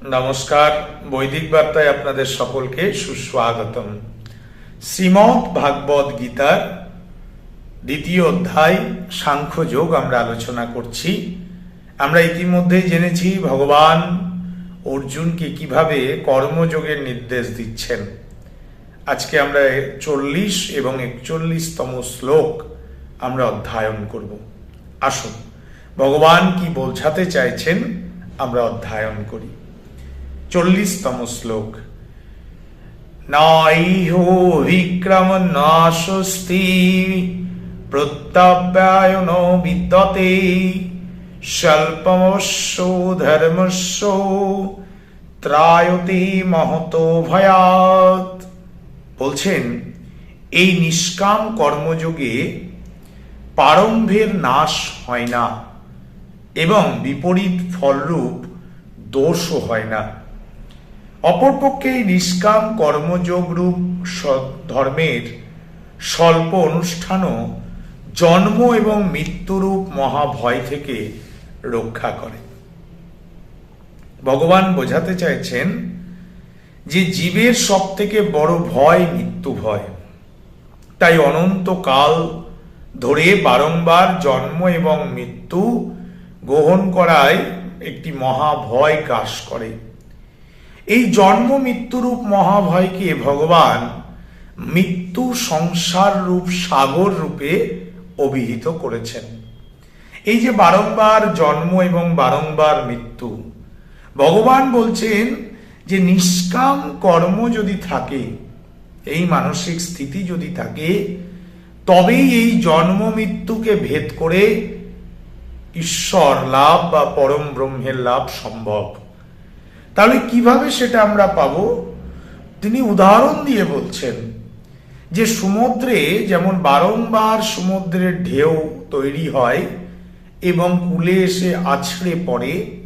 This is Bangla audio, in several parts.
নমস্কার, বৈদিক বার্তায় আপনাদের সকলকে সুস্বাগতম। শ্রীমৎ ভাগবত গীতার দ্বিতীয় অধ্যায় সাংখ্যযোগ আমরা আলোচনা করছি। আমরা ইতিমধ্যেই জেনেছি ভগবান অর্জুনকে কীভাবে কর্মযোগের নির্দেশ দিচ্ছেন। আজকে আমরা চল্লিশ এবং একচল্লিশতম শ্লোক আমরা অধ্যয়ন করব। আসুন, ভগবান কি বোঝাতে চাইছেন আমরা অধ্যয়ন করি। চল্লিশতম শ্লোক। নাইহ বিক্রম নাশস্তি প্রত্যাপ্যায়ন বিদ্যতে স্বল্পমস্য ধর্মস্য ত্রায়তে মহত ভয়াত বলছেন, এই নিষ্কাম কর্মযোগে প্রারম্ভের নাশ হয় না এবং বিপরীত ফলরূপ দোষও হয় না। অপরপক্ষে এই নিষ্কাম কর্মযোগ রূপ ধর্মের স্বল্প অনুষ্ঠানও জন্ম এবং মৃত্যুরূপ মহাভয় থেকে রক্ষা করে। ভগবান বোঝাতে চাইছেন যে জীবের সব থেকে বড় ভয় মৃত্যু ভয় তাই অনন্তকাল ধরে বারংবার জন্ম এবং মৃত্যু গ্রহণ করায় একটি মহাভয় গ্রাস করে। এই জন্ম মৃত্যুরূপ মহাভয়কে ভগবান? মৃত্যু সংসার রূপ সাগর রূপে অভিহিত করেছেন। এই যে বারংবার জন্ম এবং বারংবার মৃত্যু, ভগবান বলছেন যে নিষ্কাম কর্ম যদি থাকে, এই মানসিক স্থিতি যদি থাকে, তবেই এই জন্ম মৃত্যুকে ভেদ করে ঈশ্বর লাভ বা পরম ব্রহ্মের লাভ সম্ভব। তাহলে কীভাবে সেটা আমরা পাব? তিনি উদাহরণ দিয়ে বলছেন যে সমুদ্রে যেমন বারংবার সমুদ্রের ঢেউ তৈরি হয় এবং কুলে এসে আছড়ে পড়ে,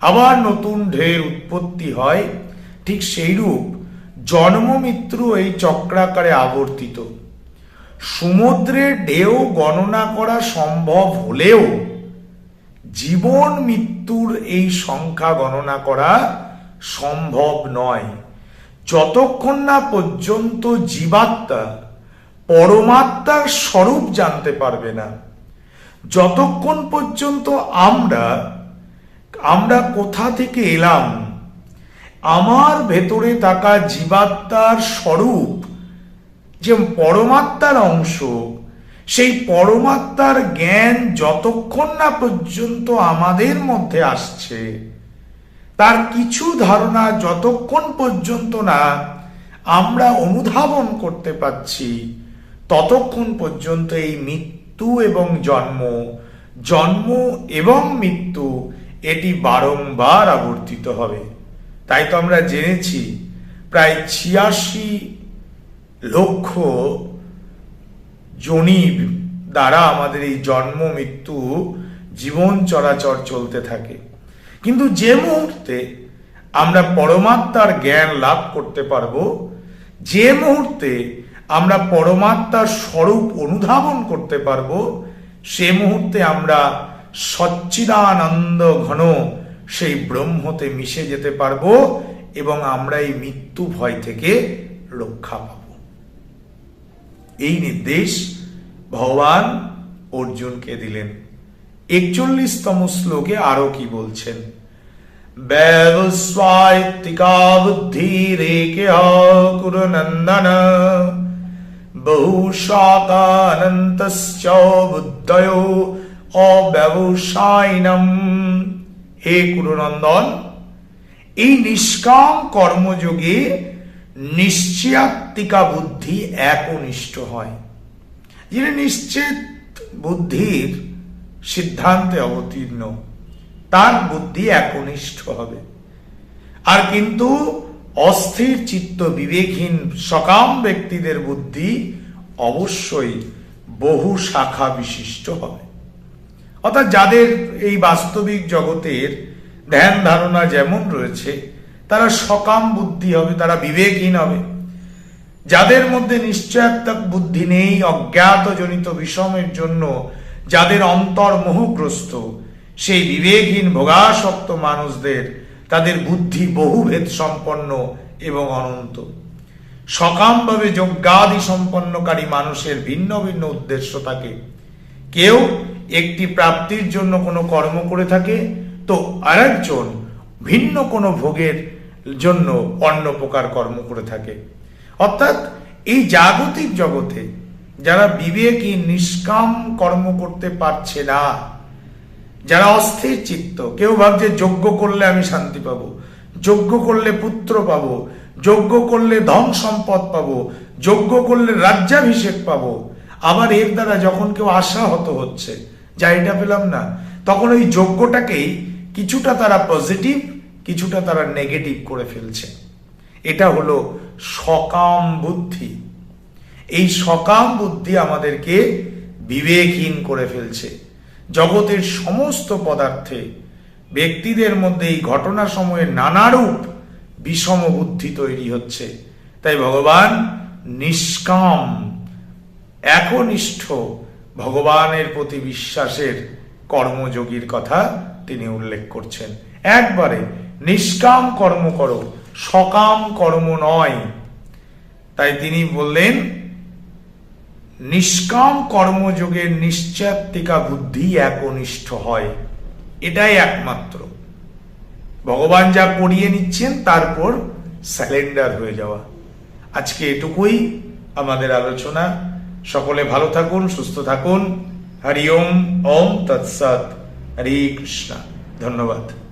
আবার নতুন ঢেউর উৎপত্তি হয়, ঠিক সেইরূপ জন্ম মৃত্যু এই চক্রাকারে আবর্তিত। সমুদ্রের ঢেউ গণনা করা সম্ভব হলেও জীবন মৃত্যুর এই সংখ্যা গণনা করা সম্ভব নয়। যতক্ষণ না পর্যন্ত জীবাত্মা পরমাত্মার স্বরূপ জানতে পারবে না, যতক্ষণ পর্যন্ত আমরা আমরা কোথা থেকে এলাম, আমার ভেতরে থাকা জীবাত্মার স্বরূপ যে পরমাত্মার অংশ, সেই পরমাত্মার জ্ঞান যতক্ষণ না পর্যন্ত আমাদের মধ্যে আসছে তার কিছু ধারণা যতক্ষণ পর্যন্ত না আমরা অনুধাবন করতে পাচ্ছি ততক্ষণ পর্যন্ত এই মৃত্যু এবং জন্ম জন্ম এবং মৃত্যু এটি বারংবার আবর্তিত হবে। তাই তো আমরা জেনেছি, প্রায় ছিয়াশি লক্ষ জনিব দ্বারা আমাদের এই জন্ম, মৃত্যু জীবন চরাচর চলতে থাকে। কিন্তু যে মুহূর্তে আমরা পরমাত্মার জ্ঞান লাভ করতে পারব, যে মুহূর্তে আমরা পরমাত্মার স্বরূপ অনুধাবন করতে পারব, সে মুহূর্তে আমরা সচ্চিদানন্দ ঘন সেই ব্রহ্মতে মিশে যেতে পারব এবং আমরা এই মৃত্যু ভয় থেকে রক্ষা পাব। এই নির্দেশ ভগবান অর্জুনকে দিলেন। একচল্লিশতম শ্লোকে আরও কি বলছেন? ব্যবস্বায়িকা বুদ্ধি রেকে কুরনন্দন, বহুশাকানন্তশ্চ বুদ্ধয় অব্যবসায়িনম। হে কুরুনন্দন, এই নিষ্কাম কর্মযোগে নিশ্চয়াত্মিকা বুদ্ধি একনিষ্ঠ হয়। যিনি নিশ্চিত বুদ্ধির সিদ্ধান্তে অবতীর্ণ। তার বুদ্ধি একনিষ্ঠ হবে। আর কিন্তু অস্থির চিত্ত বিবেকহীন সকাম ব্যক্তিদের বুদ্ধি অবশ্যই বহু শাখা বিশিষ্ট হবে। অর্থাৎ যাদের এই বাস্তবিক জগতের ধ্যান ধারণা যেমন রয়েছে, তারা সকাম বুদ্ধি হবে, তারা বিবেকহীন হবে। যাদের মধ্যে নিশ্চয়াত্মক বুদ্ধি নেই অজ্ঞাত জনিত বিষমের জন্য যাদের অন্তর মোহগ্রস্ত, সেই বিবেকহীন ভোগাসক্ত মানুষদের তাদের বুদ্ধি বহুভেদ সম্পন্ন এবং অনন্ত। সকামভাবে যজ্ঞাদি সম্পন্নকারী মানুষের ভিন্ন ভিন্ন উদ্দেশ্য থাকে। কেউ একটি প্রাপ্তির জন্য কোনো কর্ম করে থাকে, তো আরেকজন ভিন্ন কোনো ভোগের জন্য অন্য প্রকার কর্ম করে থাকে। অর্থাৎ এই জাগতিক জগতে যারা বিবেকী, নিষ্কাম কর্ম করতে পারছে না, যারা অস্থির চিত্ত, কেউ ভাবছে যজ্ঞ করলে আমি শান্তি পাবো, যজ্ঞ করলে পুত্র পাব, যজ্ঞ করলে ধন সম্পদ পাব, যজ্ঞ করলে রাজ্যাভিষেক পাবো, আবার এর দ্বারা যখন কেউ আশাহত হচ্ছে, যা এটা পেলাম না, তখন ওই যজ্ঞটাকেই কিছুটা তারা পজিটিভ কিছুটা তারা নেগেটিভ করে ফেলছে। এটা হলো সকাম বুদ্ধি। এই সকাম বুদ্ধি আমাদেরকে বিবেকহীন করে ফেলছে। জগতের সমস্ত পদার্থে ব্যক্তিদের মধ্যে এই ঘটনা সময়ে নানারূপ বিষম বুদ্ধি তৈরি হচ্ছে। তাই ভগবান নিষ্কাম, একনিষ্ঠ ভগবানের প্রতি বিশ্বাসের কর্মযোগীর কথা তিনি উল্লেখ করছেন। একবারে নিষ্কাম কর্ম করো, সকাম কর্ম নয়। তাই তিনি বললেন নিষ্কাম কর্মযোগের নিশ্চাত্তিকা বুদ্ধি একনিষ্ঠ হয়। এটাই একমাত্র। ভগবান যা পড়িয়ে নিচ্ছেন, তারপর স্যালেন্ডার হয়ে যাওয়া। আজকে এটুকুই আমাদের আলোচনা। সকলে ভালো থাকুন, সুস্থ থাকুন। হরি ওম ওম তৎসৎ। হরে কৃষ্ণ। ধন্যবাদ।